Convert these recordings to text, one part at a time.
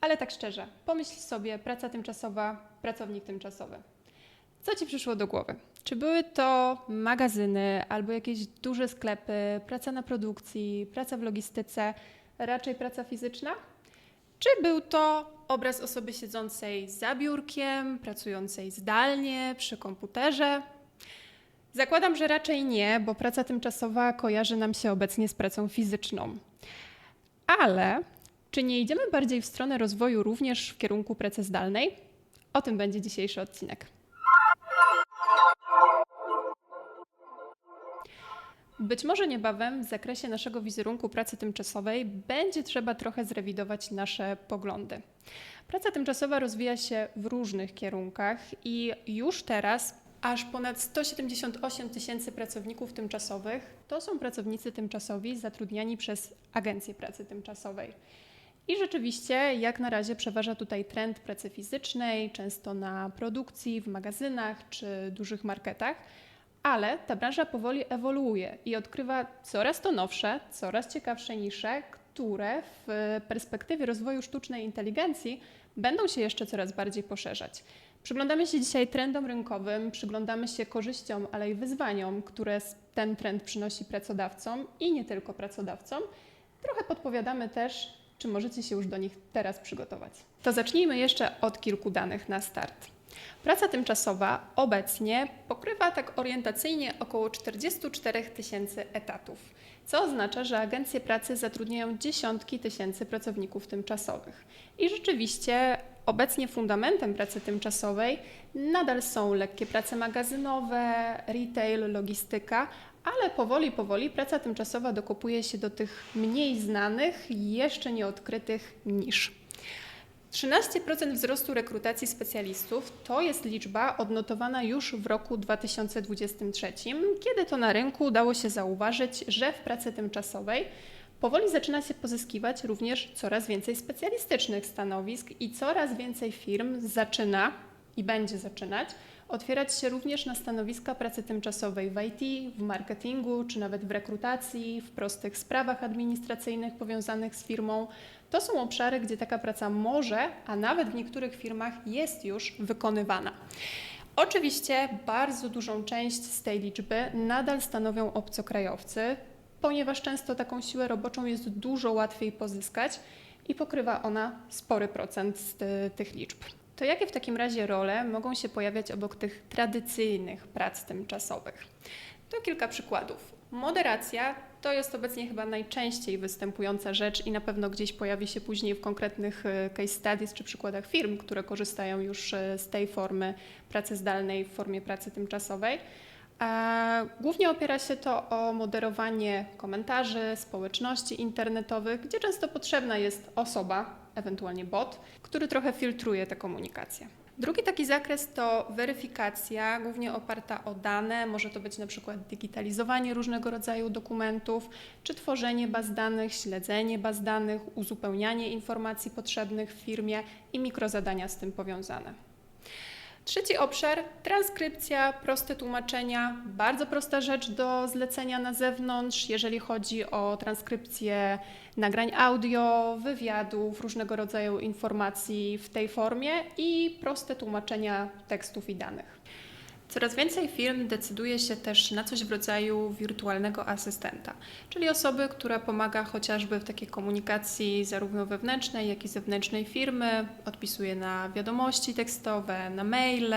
Ale tak szczerze, pomyśl sobie, praca tymczasowa, pracownik tymczasowy. Co ci przyszło do głowy? Czy były to magazyny albo jakieś duże sklepy, praca na produkcji, praca w logistyce, raczej praca fizyczna? Czy był to obraz osoby siedzącej za biurkiem, pracującej zdalnie przy komputerze? Zakładam, że raczej nie, bo praca tymczasowa kojarzy nam się obecnie z pracą fizyczną. Ale czy nie idziemy bardziej w stronę rozwoju również w kierunku pracy zdalnej? O tym będzie dzisiejszy odcinek. Być może niebawem w zakresie naszego wizerunku pracy tymczasowej będzie trzeba trochę zrewidować nasze poglądy. Praca tymczasowa rozwija się w różnych kierunkach i już teraz aż ponad 178 tysięcy pracowników tymczasowych to są pracownicy tymczasowi zatrudniani przez Agencję Pracy Tymczasowej. I rzeczywiście, jak na razie, przeważa tutaj trend pracy fizycznej, często na produkcji, w magazynach czy dużych marketach, ale ta branża powoli ewoluuje i odkrywa coraz to nowsze, coraz ciekawsze nisze, które w perspektywie rozwoju sztucznej inteligencji będą się jeszcze coraz bardziej poszerzać. Przyglądamy się dzisiaj trendom rynkowym, przyglądamy się korzyściom, ale i wyzwaniom, które ten trend przynosi pracodawcom i nie tylko pracodawcom. Trochę podpowiadamy też, czy możecie się już do nich teraz przygotować. To zacznijmy jeszcze od kilku danych na start. Praca tymczasowa obecnie pokrywa tak orientacyjnie około 44 tysięcy etatów, co oznacza, że agencje pracy zatrudniają dziesiątki tysięcy pracowników tymczasowych. I rzeczywiście obecnie fundamentem pracy tymczasowej nadal są lekkie prace magazynowe, retail, logistyka, ale powoli, powoli praca tymczasowa dokopuje się do tych mniej znanych, jeszcze nieodkrytych nisz. 13% wzrostu rekrutacji specjalistów to jest liczba odnotowana już w roku 2023, kiedy to na rynku udało się zauważyć, że w pracy tymczasowej powoli zaczyna się pozyskiwać również coraz więcej specjalistycznych stanowisk i coraz więcej firm zaczyna i będzie zaczynać otwierać się również na stanowiska pracy tymczasowej w IT, w marketingu, czy nawet w rekrutacji, w prostych sprawach administracyjnych powiązanych z firmą. To są obszary, gdzie taka praca może, a nawet w niektórych firmach jest już wykonywana. Oczywiście bardzo dużą część z tej liczby nadal stanowią obcokrajowcy, ponieważ często taką siłę roboczą jest dużo łatwiej pozyskać i pokrywa ona spory procent z ty- tych liczb. To jakie w takim razie role mogą się pojawiać obok tych tradycyjnych prac tymczasowych? To kilka przykładów. Moderacja to jest obecnie chyba najczęściej występująca rzecz i na pewno gdzieś pojawi się później w konkretnych e, case studies czy przykładach firm, które korzystają już e, z tej formy pracy zdalnej w formie pracy tymczasowej. A Głównie opiera się to o moderowanie komentarzy, społeczności internetowych, gdzie często potrzebna jest osoba, ewentualnie bot, który trochę filtruje te komunikacje. Drugi taki zakres to weryfikacja, głównie oparta o dane. Może to być na przykład digitalizowanie różnego rodzaju dokumentów, czy tworzenie baz danych, śledzenie baz danych, uzupełnianie informacji potrzebnych w firmie i mikrozadania z tym powiązane. Trzeci obszar transkrypcja, proste tłumaczenia. Bardzo prosta rzecz do zlecenia na zewnątrz, jeżeli chodzi o transkrypcję nagrań audio, wywiadów, różnego rodzaju informacji w tej formie i proste tłumaczenia tekstów i danych. Coraz więcej firm decyduje się też na coś w rodzaju wirtualnego asystenta, czyli osoby, która pomaga chociażby w takiej komunikacji zarówno wewnętrznej, jak i zewnętrznej firmy, odpisuje na wiadomości tekstowe, na maile,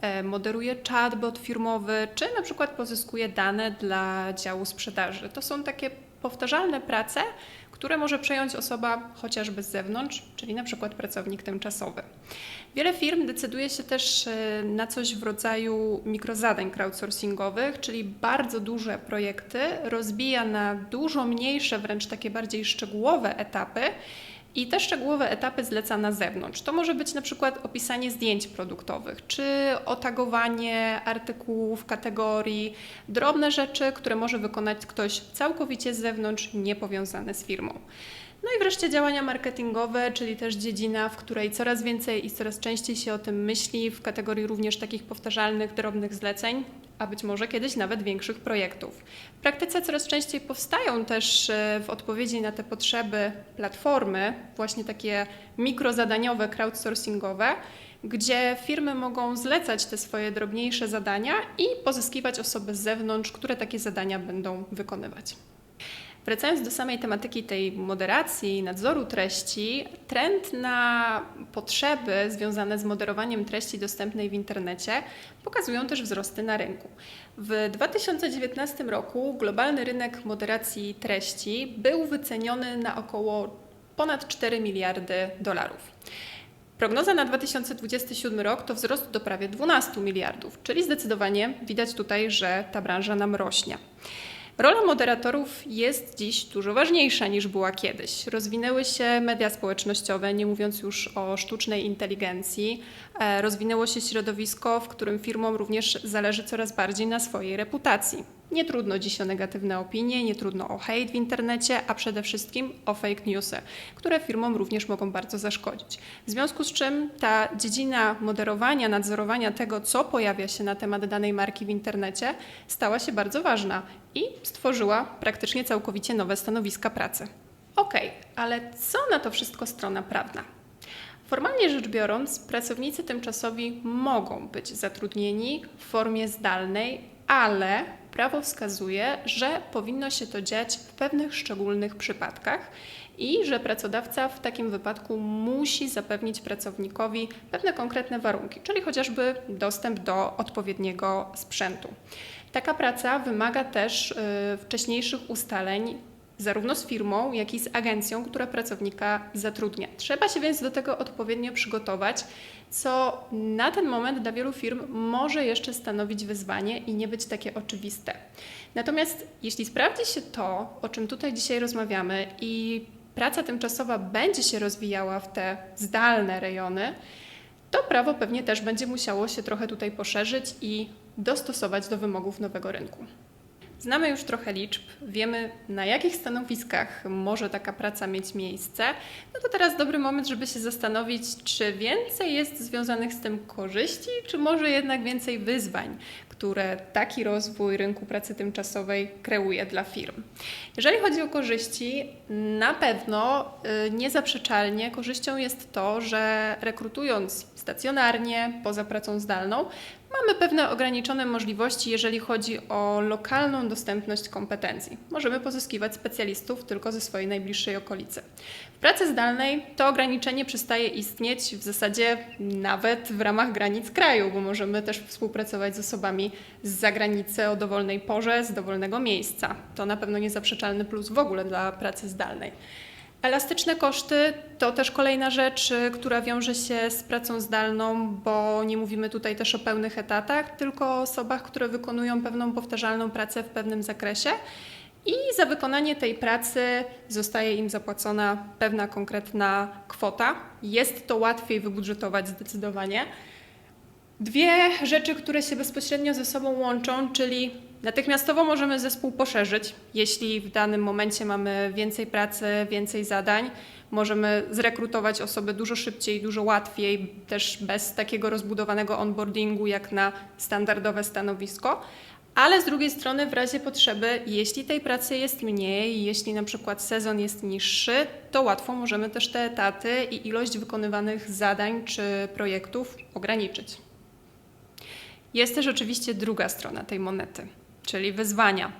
e, moderuje chatbot firmowy, czy na przykład pozyskuje dane dla działu sprzedaży. To są takie powtarzalne prace, które może przejąć osoba chociażby z zewnątrz, czyli na przykład pracownik tymczasowy. Wiele firm decyduje się też e, na coś w rodzaju mikrozadań crowdsourcingowych, czyli bardzo duże projekty rozbija na dużo mniejsze, wręcz takie bardziej szczegółowe etapy. I te szczegółowe etapy zleca na zewnątrz. To może być na przykład opisanie zdjęć produktowych, czy otagowanie artykułów, kategorii, drobne rzeczy, które może wykonać ktoś całkowicie z zewnątrz, niepowiązany z firmą. No i wreszcie działania marketingowe, czyli też dziedzina, w której coraz więcej i coraz częściej się o tym myśli w kategorii również takich powtarzalnych, drobnych zleceń, a być może kiedyś nawet większych projektów. W praktyce coraz częściej powstają też e, w odpowiedzi na te potrzeby platformy, właśnie takie mikrozadaniowe, crowdsourcingowe, gdzie firmy mogą zlecać te swoje drobniejsze zadania i pozyskiwać osoby z zewnątrz, które takie zadania będą wykonywać. Wracając do samej tematyki tej moderacji, nadzoru treści, trend na potrzeby związane z moderowaniem treści dostępnej w internecie pokazują też wzrosty na rynku. W 2019 roku globalny rynek moderacji treści był wyceniony na około ponad 4 miliardy dolarów. Prognoza na 2027 rok to wzrost do prawie 12 miliardów, czyli zdecydowanie widać tutaj, że ta branża nam rośnie. Rola moderatorów jest dziś dużo ważniejsza niż była kiedyś. Rozwinęły się media społecznościowe, nie mówiąc już o sztucznej inteligencji. E, rozwinęło się środowisko, w którym firmom również zależy coraz bardziej na swojej reputacji. Nie trudno dziś o negatywne opinie, nie trudno o hejt w internecie, a przede wszystkim o fake newsy, które firmom również mogą bardzo zaszkodzić. W związku z czym ta dziedzina moderowania, nadzorowania tego, co pojawia się na temat danej marki w internecie, stała się bardzo ważna i stworzyła praktycznie całkowicie nowe stanowiska pracy. Ok, ale co na to wszystko strona prawna? Formalnie rzecz biorąc, pracownicy tymczasowi mogą być zatrudnieni w formie zdalnej, ale prawo wskazuje, że powinno się to dziać w pewnych szczególnych przypadkach i że pracodawca w takim wypadku musi zapewnić pracownikowi pewne konkretne warunki, czyli chociażby dostęp do odpowiedniego sprzętu. Taka praca wymaga też y, wcześniejszych ustaleń zarówno z firmą, jak i z agencją, która pracownika zatrudnia. Trzeba się więc do tego odpowiednio przygotować, co na ten moment dla wielu firm może jeszcze stanowić wyzwanie i nie być takie oczywiste. Natomiast jeśli sprawdzi się to, o czym tutaj dzisiaj rozmawiamy i praca tymczasowa będzie się rozwijała w te zdalne rejony, to prawo pewnie też będzie musiało się trochę tutaj poszerzyć i dostosować do wymogów nowego rynku. Znamy już trochę liczb, wiemy na jakich stanowiskach może taka praca mieć miejsce. No to teraz dobry moment, żeby się zastanowić, czy więcej jest związanych z tym korzyści, czy może jednak więcej wyzwań, które taki rozwój rynku pracy tymczasowej kreuje dla firm. Jeżeli chodzi o korzyści, na pewno y, niezaprzeczalnie korzyścią jest to, że rekrutując stacjonarnie, poza pracą zdalną, mamy pewne ograniczone możliwości, jeżeli chodzi o lokalną dostępność kompetencji. Możemy pozyskiwać specjalistów tylko ze swojej najbliższej okolicy. W pracy zdalnej to ograniczenie przestaje istnieć w zasadzie nawet w ramach granic kraju, bo możemy też współpracować z osobami z zagranicy o dowolnej porze, z dowolnego miejsca. To na pewno niezaprzeczalny plus w ogóle dla pracy zdalnej. Elastyczne koszty to też kolejna rzecz, y, która wiąże się z pracą zdalną, bo nie mówimy tutaj też o pełnych etatach, tylko o osobach, które wykonują pewną powtarzalną pracę w pewnym zakresie. I za wykonanie tej pracy zostaje im zapłacona pewna konkretna kwota. Jest to łatwiej wybudżetować zdecydowanie. Dwie rzeczy, które się bezpośrednio ze sobą łączą, czyli natychmiastowo możemy zespół poszerzyć, jeśli w danym momencie mamy więcej pracy, więcej zadań. Możemy zrekrutować osoby dużo szybciej, dużo łatwiej, też bez takiego rozbudowanego onboardingu jak na standardowe stanowisko. Ale z drugiej strony, w razie potrzeby, jeśli tej pracy jest mniej, jeśli na przykład sezon jest niższy, to łatwo możemy też te etaty i ilość wykonywanych zadań czy projektów ograniczyć. Jest też oczywiście druga strona tej monety, czyli wyzwania.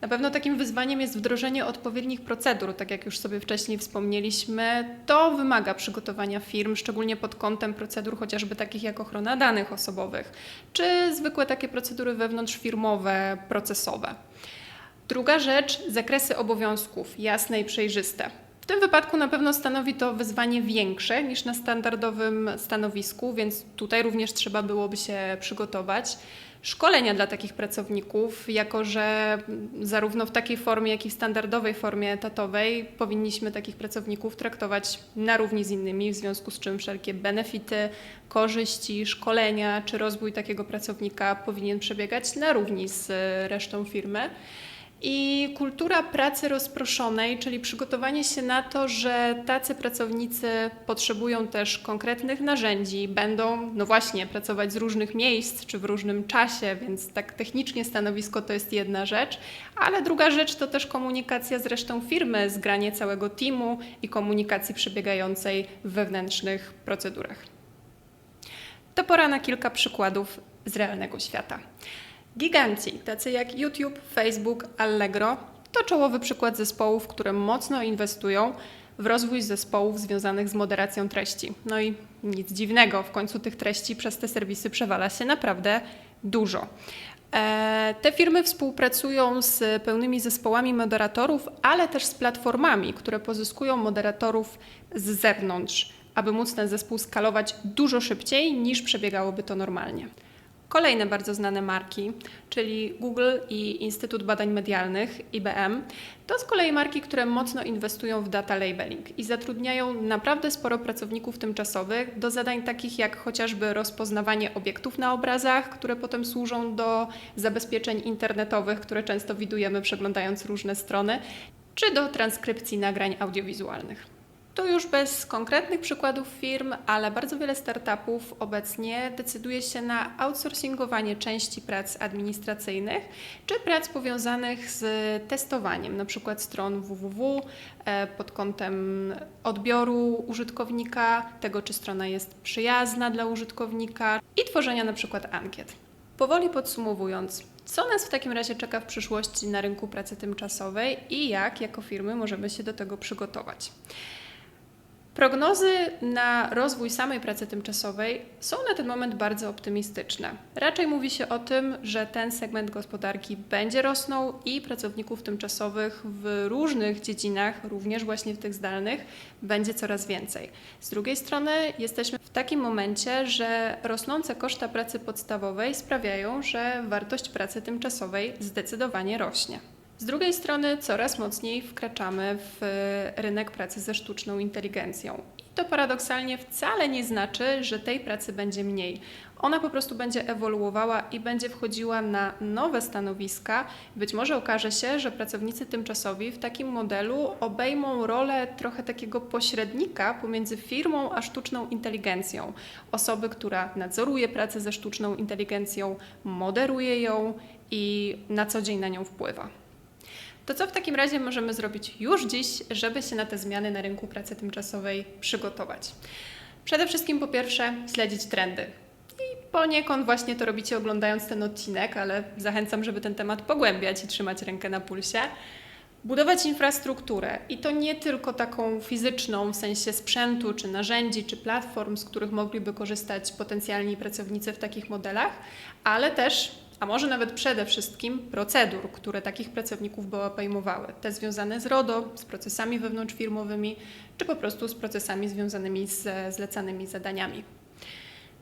Na pewno takim wyzwaniem jest wdrożenie odpowiednich procedur, tak jak już sobie wcześniej wspomnieliśmy. To wymaga przygotowania firm, szczególnie pod kątem procedur chociażby takich jak ochrona danych osobowych, czy zwykłe takie procedury wewnątrzfirmowe, procesowe. Druga rzecz, zakresy obowiązków jasne i przejrzyste. W tym wypadku na pewno stanowi to wyzwanie większe niż na standardowym stanowisku, więc tutaj również trzeba byłoby się przygotować. Szkolenia dla takich pracowników, jako że zarówno w takiej formie, jak i w standardowej formie etatowej powinniśmy takich pracowników traktować na równi z innymi, w związku z czym wszelkie benefity, korzyści, szkolenia czy rozwój takiego pracownika powinien przebiegać na równi z resztą firmy. I kultura pracy rozproszonej, czyli przygotowanie się na to, że tacy pracownicy potrzebują też konkretnych narzędzi, będą, no właśnie, pracować z różnych miejsc czy w różnym czasie, więc tak technicznie stanowisko to jest jedna rzecz, ale druga rzecz to też komunikacja z resztą firmy, zgranie całego teamu i komunikacji przebiegającej w wewnętrznych procedurach. To pora na kilka przykładów z realnego świata. Giganci, tacy jak YouTube, Facebook, Allegro, to czołowy przykład zespołów, które mocno inwestują w rozwój zespołów związanych z moderacją treści. No i nic dziwnego, w końcu tych treści przez te serwisy przewala się naprawdę dużo. E, te firmy współpracują z pełnymi zespołami moderatorów, ale też z platformami, które pozyskują moderatorów z zewnątrz, aby móc ten zespół skalować dużo szybciej niż przebiegałoby to normalnie. Kolejne bardzo znane marki, czyli Google i Instytut Badań Medialnych, IBM, to z kolei marki, które mocno inwestują w data labeling i zatrudniają naprawdę sporo pracowników tymczasowych do zadań takich jak chociażby rozpoznawanie obiektów na obrazach, które potem służą do zabezpieczeń internetowych, które często widujemy przeglądając różne strony, czy do transkrypcji nagrań audiowizualnych. To już bez konkretnych przykładów firm, ale bardzo wiele startupów obecnie decyduje się na outsourcingowanie części prac administracyjnych czy prac powiązanych z testowaniem, np. stron www e, pod kątem odbioru użytkownika, tego czy strona jest przyjazna dla użytkownika i tworzenia np. ankiet. Powoli podsumowując, co nas w takim razie czeka w przyszłości na rynku pracy tymczasowej i jak jako firmy możemy się do tego przygotować? Prognozy na rozwój samej pracy tymczasowej są na ten moment bardzo optymistyczne. Raczej mówi się o tym, że ten segment gospodarki będzie rosnął i pracowników tymczasowych w różnych dziedzinach, również właśnie w tych zdalnych, będzie coraz więcej. Z drugiej strony jesteśmy w takim momencie, że rosnące koszta pracy podstawowej sprawiają, że wartość pracy tymczasowej zdecydowanie rośnie. Z drugiej strony coraz mocniej wkraczamy w rynek pracy ze sztuczną inteligencją. I to paradoksalnie wcale nie znaczy, że tej pracy będzie mniej. Ona po prostu będzie ewoluowała i będzie wchodziła na nowe stanowiska. Być może okaże się, że pracownicy tymczasowi w takim modelu obejmą rolę trochę takiego pośrednika pomiędzy firmą a sztuczną inteligencją. Osoby, która nadzoruje pracę ze sztuczną inteligencją, moderuje ją i na co dzień na nią wpływa. To co w takim razie możemy zrobić już dziś, żeby się na te zmiany na rynku pracy tymczasowej przygotować? Przede wszystkim po pierwsze śledzić trendy. I poniekąd właśnie to robicie oglądając ten odcinek, ale zachęcam, żeby ten temat pogłębiać i trzymać rękę na pulsie. Budować infrastrukturę i to nie tylko taką fizyczną, w sensie sprzętu, czy narzędzi, czy platform, z których mogliby korzystać potencjalni pracownicy w takich modelach, ale też a może nawet przede wszystkim procedur, które takich pracowników by obejmowały. Te związane z RODO, z procesami wewnątrzfirmowymi, czy po prostu z procesami związanymi z zlecanymi zadaniami.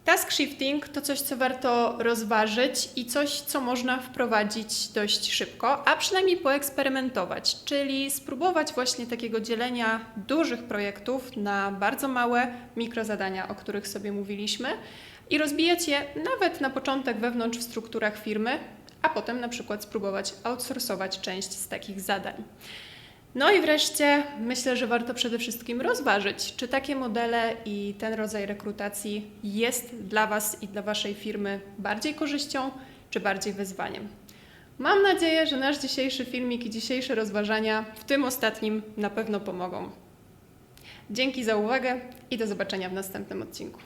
Task shifting to coś, co warto rozważyć i coś, co można wprowadzić dość szybko, a przynajmniej poeksperymentować, czyli spróbować właśnie takiego dzielenia dużych projektów na bardzo małe mikrozadania, o których sobie mówiliśmy, i rozbijać je nawet na początek wewnątrz w strukturach firmy, a potem na przykład spróbować outsourcować część z takich zadań. No i wreszcie myślę, że warto przede wszystkim rozważyć, czy takie modele i ten rodzaj rekrutacji jest dla Was i dla Waszej firmy bardziej korzyścią, czy bardziej wyzwaniem. Mam nadzieję, że nasz dzisiejszy filmik i dzisiejsze rozważania w tym ostatnim na pewno pomogą. Dzięki za uwagę i do zobaczenia w następnym odcinku.